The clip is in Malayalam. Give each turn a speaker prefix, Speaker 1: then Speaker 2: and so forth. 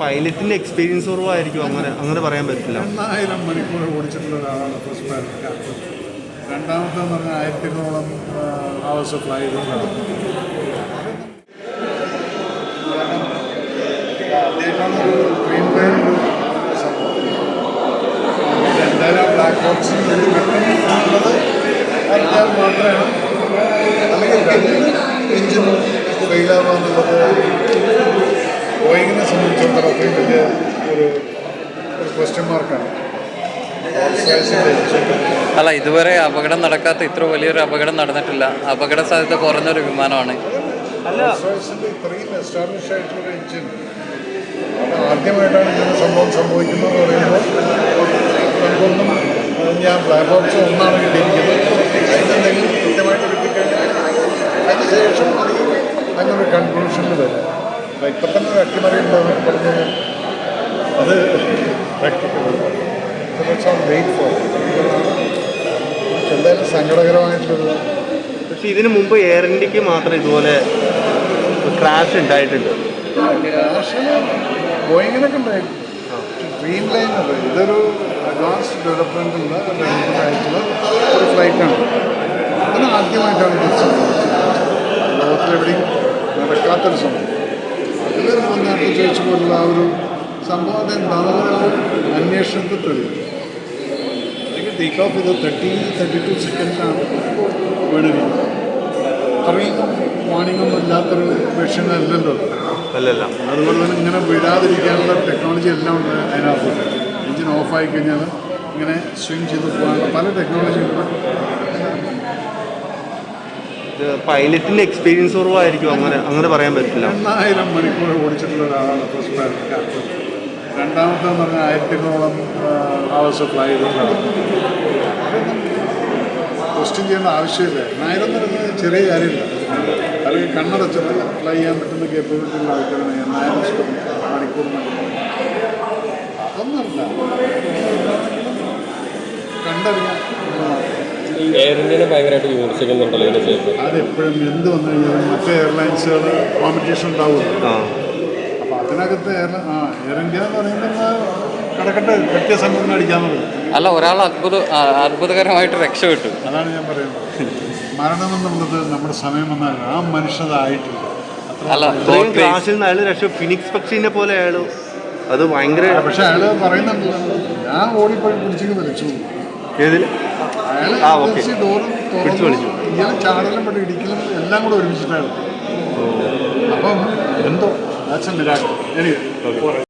Speaker 1: പൈലറ്റിന്റെ എക്സ്പീരിയൻസ് കുറവായിരിക്കും. അങ്ങനെ അങ്ങനെ പറയാൻ പറ്റില്ല.
Speaker 2: എണ്ണായിരം മണിക്കൂർ ഓടിച്ചിട്ടുള്ള ഒരാളാണ് ഫസ്റ്റ് പൈലറ്റ് ക്യാപ്റ്റൻ രണ്ടാമത്തെ എന്ന് പറഞ്ഞാൽ ആയിരത്തി ഇരുന്നൂറോളം ആവശ്യം ഫ്ലൈ ചെയ്തിട്ടുള്ളതാണ് ഒരു എന്തായാലും ബ്ലാക്ക് ബോക്സിൽ എന്നുള്ളത് അറിഞ്ഞാൽ മാത്രമാണ്. അല്ലെങ്കിൽ എഞ്ചിൻ ഫെയിലാവുക എന്നുള്ളത് അത്രയും വലിയ ഒരു ക്വസ്റ്റ്യൻ മാർക്കാണ്
Speaker 3: അല്ല ഇതുവരെ അപകടം നടക്കാത്ത ഇത്ര വലിയൊരു അപകടം നടന്നിട്ടില്ല. അപകട സാധ്യത കുറഞ്ഞൊരു വിമാനമാണ്.
Speaker 2: ഇത്രയും എസ്റ്റാബ്ലിഷ് ആയിട്ടുള്ള എഞ്ചിൻ ആദ്യമായിട്ടാണ് ഇങ്ങനെ സംഭവം സംഭവിക്കുന്നത് എന്ന് പറയുമ്പോൾ നമുക്കൊന്നും ഞാൻ ബ്ലാക്ക് ബോക്സ് ഒന്നാണ് കിട്ടിയിരിക്കുന്നത്. അതിനെന്തെങ്കിലും കൃത്യമായിട്ട് കിട്ടിക്കഴിഞ്ഞാൽ അതിന് ശേഷം കൺക്ലൂഷനിൽ വരും. ഇപ്പം തന്നെ ഒരു അട്ടിമറി ഉണ്ടെന്ന് പറഞ്ഞു അത് വെയിറ്റ് ഫോർ എന്തായാലും സങ്കടകരമായിട്ടുള്ളൊരു
Speaker 1: പക്ഷേ ഇതിനു മുമ്പ് എയർ ഇന്ത്യയ്ക്ക് മാത്രം ഇതുപോലെ ക്രാഷ് ഉണ്ടായിട്ടുണ്ട്.
Speaker 2: ബോയിങ്ങിനൊക്കെ ഉണ്ടായിരുന്നു. ഡ്രീം ലൈനർ ഇതൊരു അഡ്വാൻസ് ഡെവലപ്മെന്റ് ഉള്ള ഡെവലപ്മെന്റ് ആയിട്ടുള്ള ഒരു ഫ്ലൈറ്റാണ് അതിന് ആദ്യമായിട്ടാണ് ഇത് സംഭവിച്ചത് ലോകത്തിലെവിടെയും നടക്കാത്തൊരു സംഭവം. ചോദിച്ച പോലുള്ള ആ ഒരു സംഭവത്തെ അതെന്താണെന്ന് അന്വേഷണത്തിൽ തെളിയും. അല്ലെങ്കിൽ ടേക്ക് ഓഫ് ചെയ്ത് തേർട്ടി തേർട്ടി ടു സെക്കൻഡ്സാണ് വീണിരിക്കുന്നത് അത്രയും വാണിംഗ് ഇല്ലാത്തൊരു മെഷീൻ അല്ലല്ലോ.
Speaker 1: അല്ലല്ല.
Speaker 2: അതുപോലെ തന്നെ ഇങ്ങനെ വിടാതിരിക്കാനുള്ള ടെക്നോളജി എല്ലാം ഉണ്ട് അതിനകത്ത്. എഞ്ചിൻ ഓഫായി കഴിഞ്ഞാൽ ഇങ്ങനെ സ്വിങ് ചെയ്ത് പോകാനുള്ള പല ടെക്നോളജികളും
Speaker 1: ഇത് പൈലറ്റിന്റെ എക്സ്പീരിയൻസ് കുറവായിരിക്കും അങ്ങനെ അങ്ങനെ പറയാൻ പറ്റില്ല.
Speaker 2: എണ്ണായിരം മണിക്കൂർ ഓടിച്ചിട്ടുള്ള ഒരാളാണ് ഫസ്റ്റ് ക്യാപ്റ്റൻ രണ്ടാമത്തെ എന്ന് പറഞ്ഞാൽ ആയിരത്തിനോളം ചെയ്തിട്ടുള്ളതാണ് ക്വസ്റ്റ്യൻ ചെയ്യേണ്ട ആവശ്യമില്ല. എണ്ണായിരം ചെറിയ കാര്യമില്ല. അല്ലെങ്കിൽ കണ്ണടച്ചിട്ട് ഫ്ലൈ ചെയ്യാൻ പറ്റുന്ന കേപ്പബിലിറ്റി ഉള്ള ആൾക്കാരാണ് എണ്ണായിരം മണിക്കൂർ അതൊന്നുമല്ല. കണ്ടറിയാൻ
Speaker 4: എയർ ഇന്ത്യനെ ഭയങ്കരമായിട്ട് വിമർശിക്കുന്നുണ്ടല്ലോ ഇതിന് ശേഷം
Speaker 2: അതെപ്പോഴും എന്ത് വന്നു കഴിഞ്ഞാലും മറ്റ് എയർലൈൻസുകൾ കോമ്പറ്റീഷൻ ഉണ്ടാവുമല്ലോ.
Speaker 1: ആ.
Speaker 2: അപ്പോൾ അതിനകത്ത് എയർ ആ എയർ ഇന്ത്യ എന്ന് പറയുന്നത് കിടക്കട്ടെ കൃത്യസമയം അടിക്കാന്നുള്ളത്
Speaker 3: അല്ല ഒരാൾ അത്ഭുത അത്ഭുതകരമായിട്ട് രക്ഷപ്പെട്ടു.
Speaker 2: അതാണ് ഞാൻ പറയുന്നത്. മരണം എന്നുള്ളത് നമ്മുടെ സമയം വന്നാൽ ആ മനുഷ്യതായിട്ടില്ല
Speaker 3: അല്ല
Speaker 1: ഇത്രയും
Speaker 3: ബോട്ട്
Speaker 1: നിന്ന് അയാൾ രക്ഷ ഫിനിക്സ് പക്ഷിനെ പോലെ അയാൾ അത് ഭയങ്കര
Speaker 2: പക്ഷെ അയാൾ പറയുന്നുണ്ടല്ലോ. ഞാൻ ഓടിപ്പോയി പിടിച്ചേക്ക് വലിച്ചു
Speaker 1: ഏതിൽ ആ, ഓക്കേ. പിടിച്ചു കളിച്ചു.
Speaker 2: ഇയാൾ ചാടലും പെട്ട് ഇടിക്കലും എല്ലാം കൂടെ ഒരുമിച്ചിട്ടാണ് അപ്പം എന്തോ? That's A മിരാക്കിൾ anyway